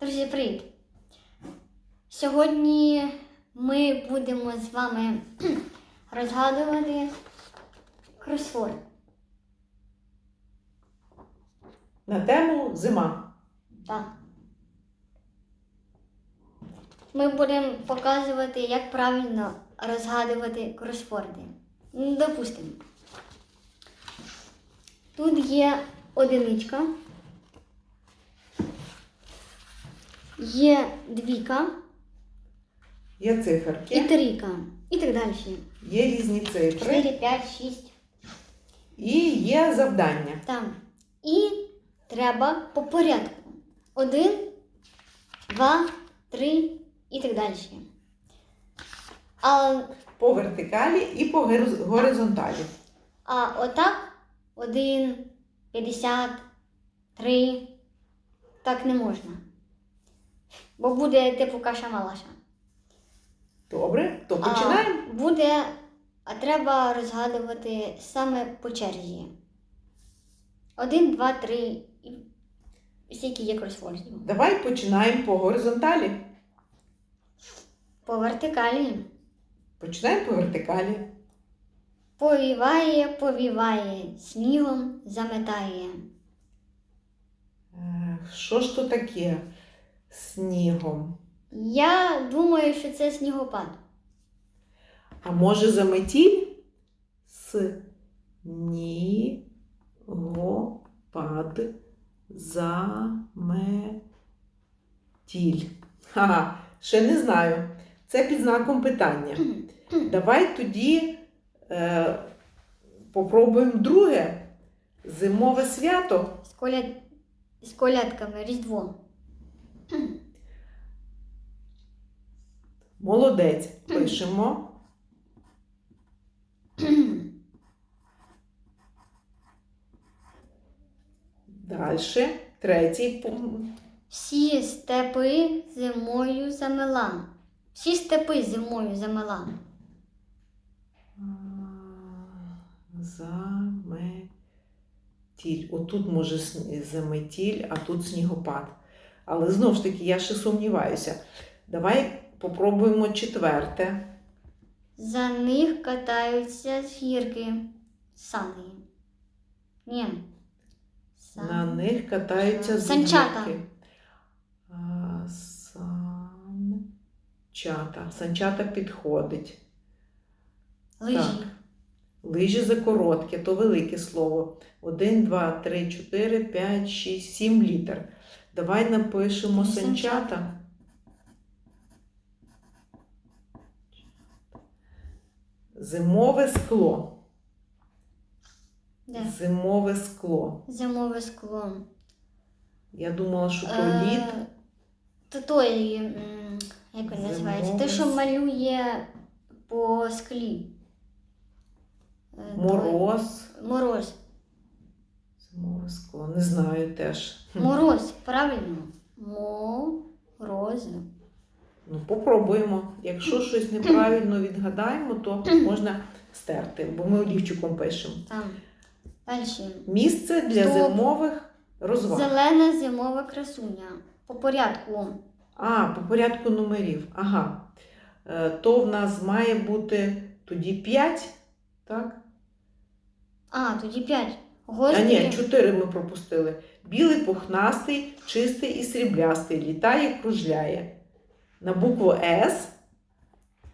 Друзі, привіт! Сьогодні ми будемо з вами розгадувати кросворд. На тему зима. Так. Ми будемо показувати, як правильно розгадувати кросворди. Ну, Допустимо. Тут є одиничка, є двійка Є і циферки, трійка. І так далі. є різні цифри 4, 5, 6. і є завдання. Там. І треба по порядку. Один, два, три і так далі. А, По вертикалі і по гер- горизонталі. а отак один, 50, три. Так не можна. Бо буде типу каша малаша. Добре, то А, починаємо. буде, а треба розгадувати саме по черзі. Один, два, три. І скільки є кросвордів. Давай починаємо по горизонталі. По вертикалі. Починаємо по вертикалі. Повіває, повіває, снігом заметає. Е, Що ж то таке снігом? Я думаю, що це снігопад. А може заметіль? Снігопад заметіль. Ха, ще не знаю. Це під знаком питання. Давай тоді е, попробуємо друге. Зимове свято. З, коляд... з колядками Різдво. Молодець. Пишемо. Далі. Третій пункт. Всі степи зимою замела. Всі степи зимою замела. Заметіль. Отут може заметіль, а тут снігопад. Але знову ж таки, я ще сумніваюся. Давай попробуємо четверте. За них катаються з гірки. Сани. Ні. Сан- На них катаються Санчата. зірки. А, Санчата. Санчата підходить. Лижі. Так. Лижі за коротке, то велике слово. Один, два, три, чотири, п'ять, шість, сім літер. Давай напишемо Санчата. Зимове скло. Де? Зимове скло. Зимове скло. Я думала, що то Е, лід. То той, м, як він називається? Те, що малює по склі. Е, той- Мороз. Мороз. Скло. Не знаю теж. Мороз, правильно. Мороз. Ну, попробуємо. Якщо щось неправильно відгадаємо, то можна стерти, бо ми олівчиком пишемо. Там. Далі. Місце для Стоп. зимових розваг. Зелена зимова красуня. По порядку. А, по порядку номерів. Ага. Е, То в нас має бути тоді 5, так? А, тоді п'ять. А ні, 4 ми пропустили. Білий, пухнастий, чистий і сріблястий. Літає, кружляє. На букву С.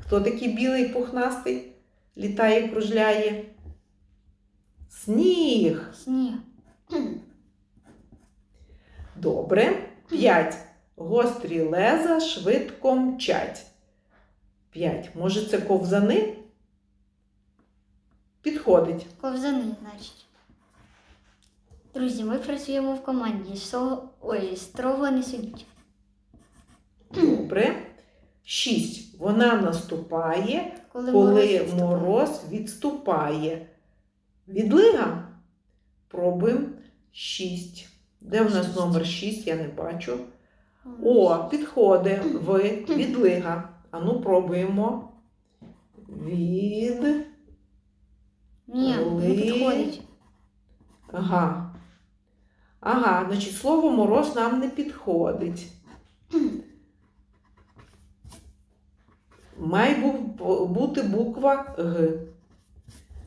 Хто такий білий пухнастий? Літає, кружляє. Сніг. Сніг. Добре. 5. Гострі леза швидко мчать. 5. Може, це ковзани? Підходить. Ковзани, значить. Друзі, ми працюємо в команді. Со... Ой, строго не судіть. Добре. 6. Вона наступає, Коли, коли мороз відступає. мороз відступає. Відлига. Пробуємо 6. Де в нас Шість. номер 6? Я не бачу. О, підходить в відлига. Ану, пробуємо. Від. Ні, не підходить. Ага. Ага, значить, слово мороз нам не підходить. Має бути буква Г.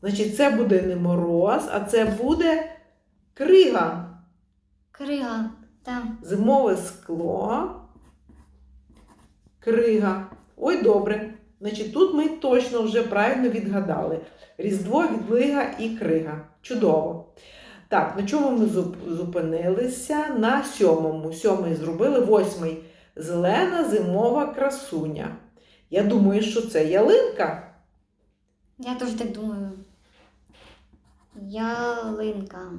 Значить, це буде не мороз, а це буде крига. Крига. Там. Зимове скло. Крига. Ой, добре. Значить, тут ми точно вже правильно відгадали. Різдво, відлига і крига. Чудово. Так, на чому ми зупинилися? На сьомому. Сьомий зробили, восьмий. Зелена зимова красуня. Я думаю, що це ялинка. Я теж так думаю. Ялинка.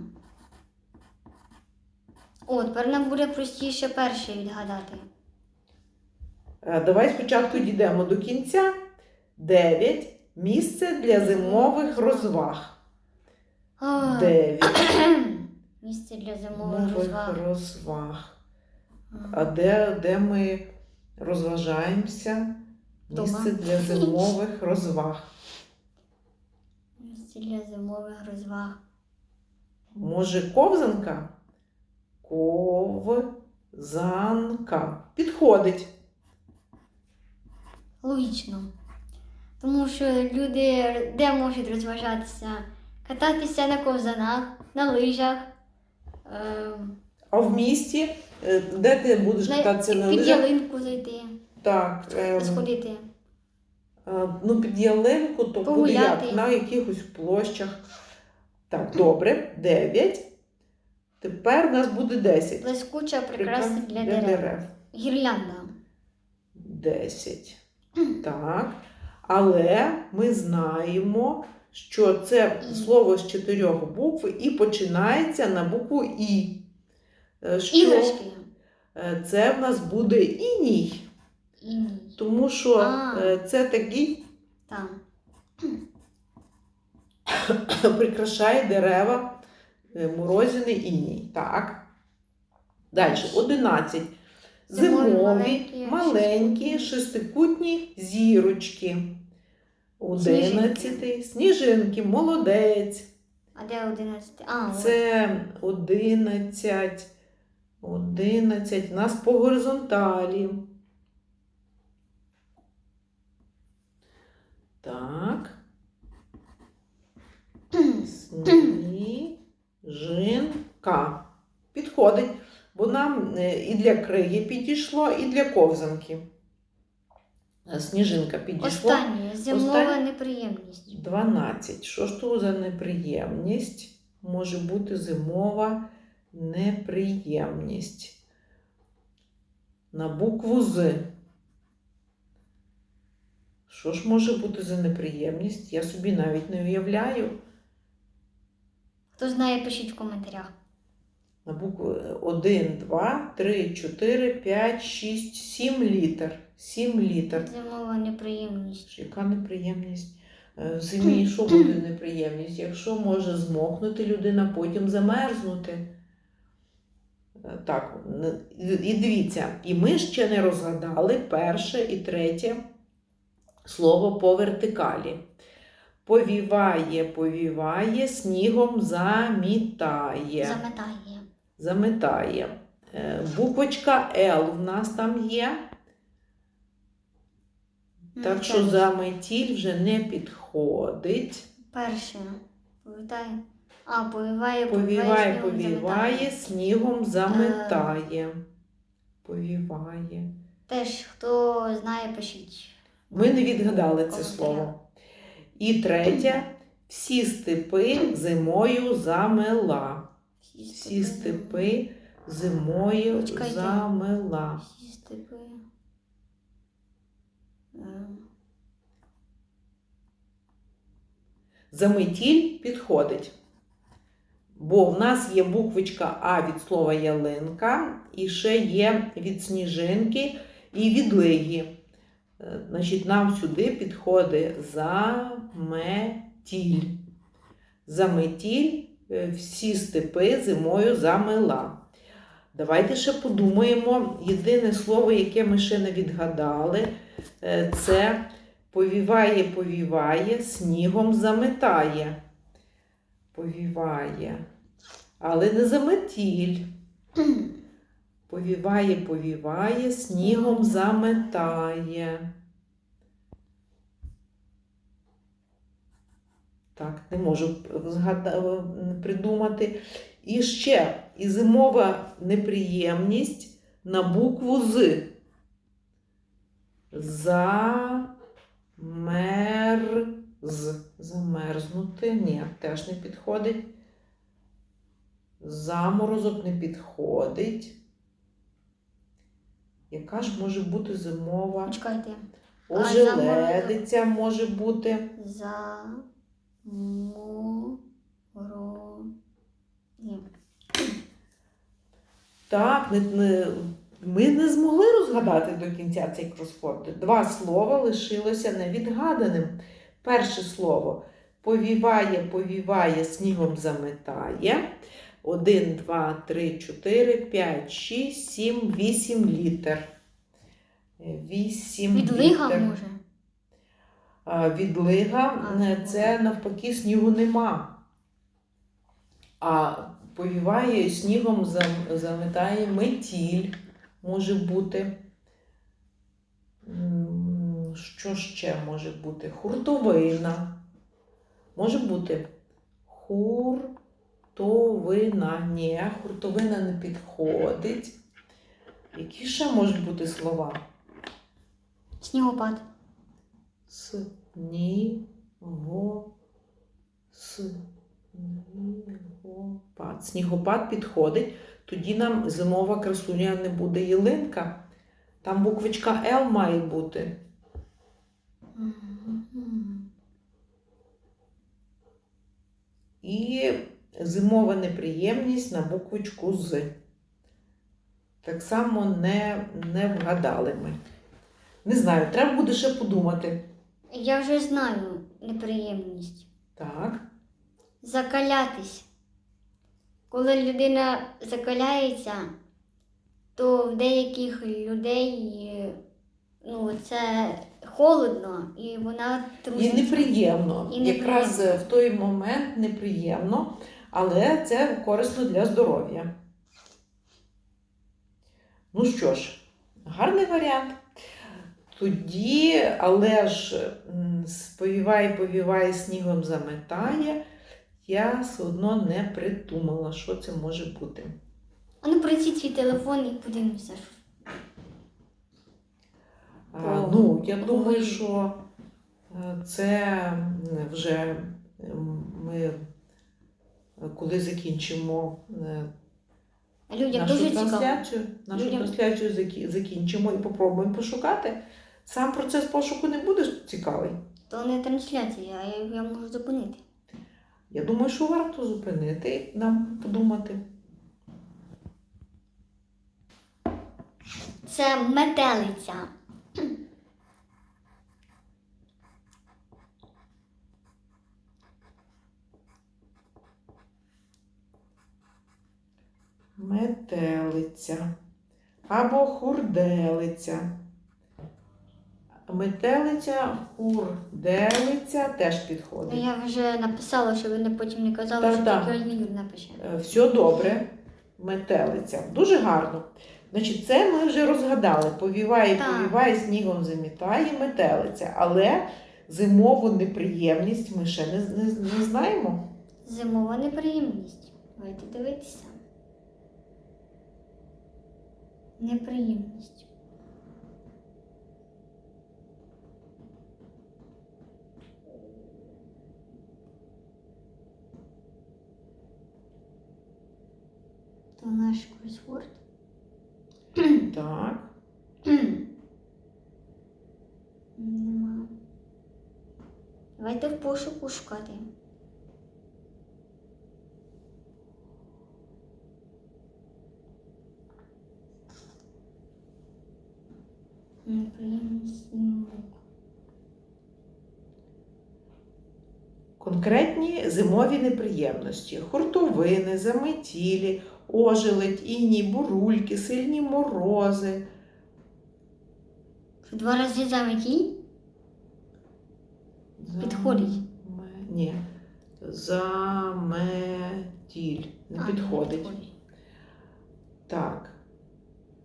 О, тепер нам буде простіше перше відгадати. Е, Давай спочатку дійдемо до кінця. Дев'ять. Місце для зимових розваг. Дев'ять. Місце для зимових Зимових розваг. розваг. А де, де ми розважаємося? Місце для зимових розваг. Місце для зимових розваг. Може, ковзанка? Ковзанка. Підходить. Логічно. Тому що люди де можуть розважатися? Кататися на ковзанах, на лижах. ем, А в місті, е, де ти будеш на- кататися на під лижах? ялинку зайти, Так. ем, сходити. Е, Ну, під ялинку, то буде Погуляти. як? На якихось площах. Так, добре, 9. Тепер у нас буде 10. Блискуча прикраса для дерев. Гірлянда. 10. Так. Але ми знаємо, що це слово з чотирьох букв і починається на букву І. Е, Що Іграшки. е, це в нас буде іній, Іній. тому що А. е, це такий Там. прикрашає дерева морозяний іній. Так. Далі, 11. Зимові маленькі, шестикутні зірочки. 11. Сніжинки, молодець. А де 11? А. Це 11. 11. У нас по горизонталі. Так. Сніжинка. Підходить, бо нам е, і для криги підійшло, і для ковзанки. Е, Сніжинка підійшла. Останнє. Зимова неприємність. 12. Що ж то за неприємність? Може бути зимова неприємність. На букву З. Що ж може бути за неприємність? Я собі навіть не уявляю. Хто знає, пишіть в коментарях. На букву 1, 2, 3, 4, 5, 6, 7 літер. 7 літер. Зимова неприємність. Яка неприємність? В зимі що буде неприємність? Якщо може змокнути людина, потім замерзнути. Е, Так, і і дивіться, і ми ще не розгадали перше і третє слово по вертикалі. Повіває, повіває, снігом замітає. Заметає. Заметає. Е, Буквочка Л в нас там є. Так що це за метіль вже не підходить. Перше. Повітає. А, повіває, Повіває, снігом повіває, снігом Е. заметає. Повіває. Теж, хто знає, пишіть. Ми не відгадали це слово. І третє. Всі степи зимою замела. Всі степи зимою замела. Всі степи. Ем, Заметіль підходить. Бо в нас є буквочка А від слова ялинка, і ще є від сніжинки і від лиги. Е, Значить, нам сюди підходить заметіль. Заметіль е, всі степи зимою замела. Давайте ще подумаємо. Єдине слово, яке ми ще не відгадали, е, це повіває, повіває, снігом заметає. Повіває. Але не заметіль. Повіває, повіває, снігом заметає. Так, не можу згада- придумати. І ще і зимова неприємність на букву З. Замерз. Замерзнути. Ні, теж не підходить. Заморозок не підходить. Яка ж може бути зимова? Почекайте. А Ожеледиця може бути. За мо ро. Ні. Так, не, не, ми не змогли розгадати до кінця цей кросфорд. Два слова лишилося невідгаданим. Перше слово повіває, повіває, снігом заметає. Один, два, три, чотири, п'ять, шість, сім, вісім літер. Е, Вісім Відлига літер. може. А, Відлига А, це навпаки снігу нема. А повіває снігом зам- заметає метіль, може бути. Що ще може бути? Хуртовина. Може бути хуртовина. Ні, хуртовина не підходить. Які ще можуть бути слова? Снігопад. Сніго. Снігопад. Снігопад підходить. Тоді нам зимова красуня не буде ялинка. Там буквочка Л має бути. І зимова неприємність на буквочку З. Так само не, не вгадали ми. Не знаю, треба буде ще подумати. Я вже знаю неприємність. Так. Закалятись. Коли людина закаляється, то в деяких людей е, ну, це холодно і вона І неприємно. І Якраз неприємно. в той момент неприємно, але це корисно для здоров'я. Ну що ж, гарний варіант. Тоді, але ж м, повіває, повіває, снігом заметає. Я все одно не придумала, що це може бути. А ну приціть свій телефон і подивимося. А, ну, я думаю, що е, це вже ми, е, коли закінчимо е, Людям нашу дуже трансляцію, нашу Людям- трансляцію закінчимо і попробуємо пошукати. Сам процес пошуку не буде цікавий. То не трансляція, я, я можу зупинити. Я думаю, що варто зупинити нам подумати. Це метелиця. Метелиця або хурделиця. Метелиця, хурделиця теж підходить. Я вже написала, щоб ви не потім не казали, Так, що тільки Юрій напише. Е, Все добре. Метелиця. Дуже гарно. Значить, це ми вже розгадали. Повіває, Так. повіває, снігом замітає метелиця. Але зимову неприємність ми ще не, не, не знаємо. Зимова неприємність. Давайте дивитися. Неприємність. То наш кросворд. Так. Нема. Давайте в пошуку шукати. Знімок. Конкретні зимові неприємності: хуртовини, заметілі, ожеледь, іній, бурульки, сильні морози. Що Два рази заметій? Підходить. Ні. Заметіль. Не А, підходить. підходить. Так.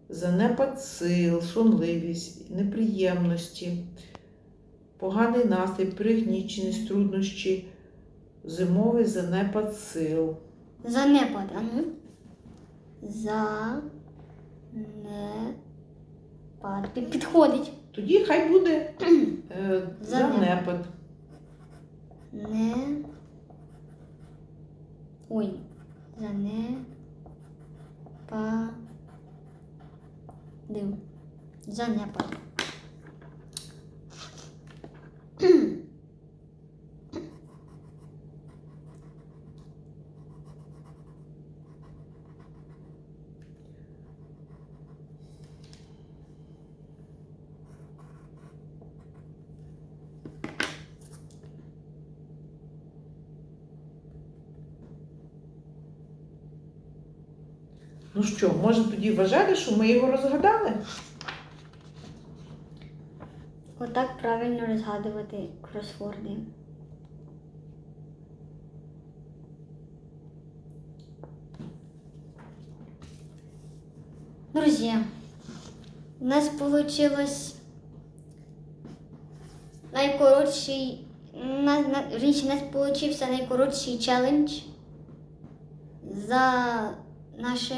занепад сил, шумливість, неприємності, поганий настрій, пригніченість, труднощі, зимовий занепад сил. Занепад, а ну. За. Не. Пад. Підходить. Тоді хай буде е, Занепад. занепад. Не. Ой. За не. Па. Див. Занепад. Ну що, може тоді вважати, що ми його розгадали? Отак правильно розгадувати кросворди. Друзі, у нас получилось найкоротший, на, на, річ, у нас получився найкоротший челендж за наше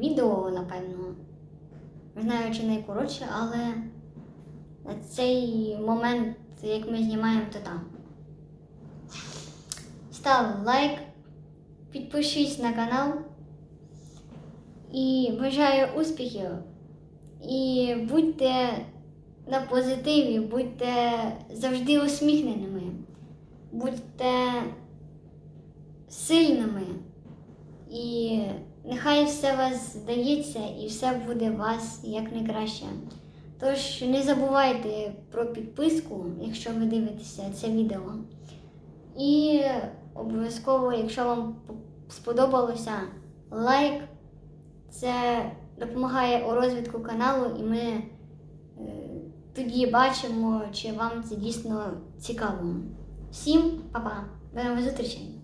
відео, напевно. Не знаю, чи найкоротше, але на цей момент, як ми знімаємо, то там. Став лайк, підпишись на канал і бажаю успіхів. І будьте на позитиві, будьте завжди усміхненими, будьте сильними. І нехай все вас здається і все буде у вас як найкраще. Тож не забувайте про підписку, якщо ви дивитеся це відео. І обов'язково, якщо вам сподобалося, лайк. Це допомагає у розвитку каналу, і ми е, тоді бачимо, чи вам це дійсно цікаво. Всім па-па! До нових зустрічей!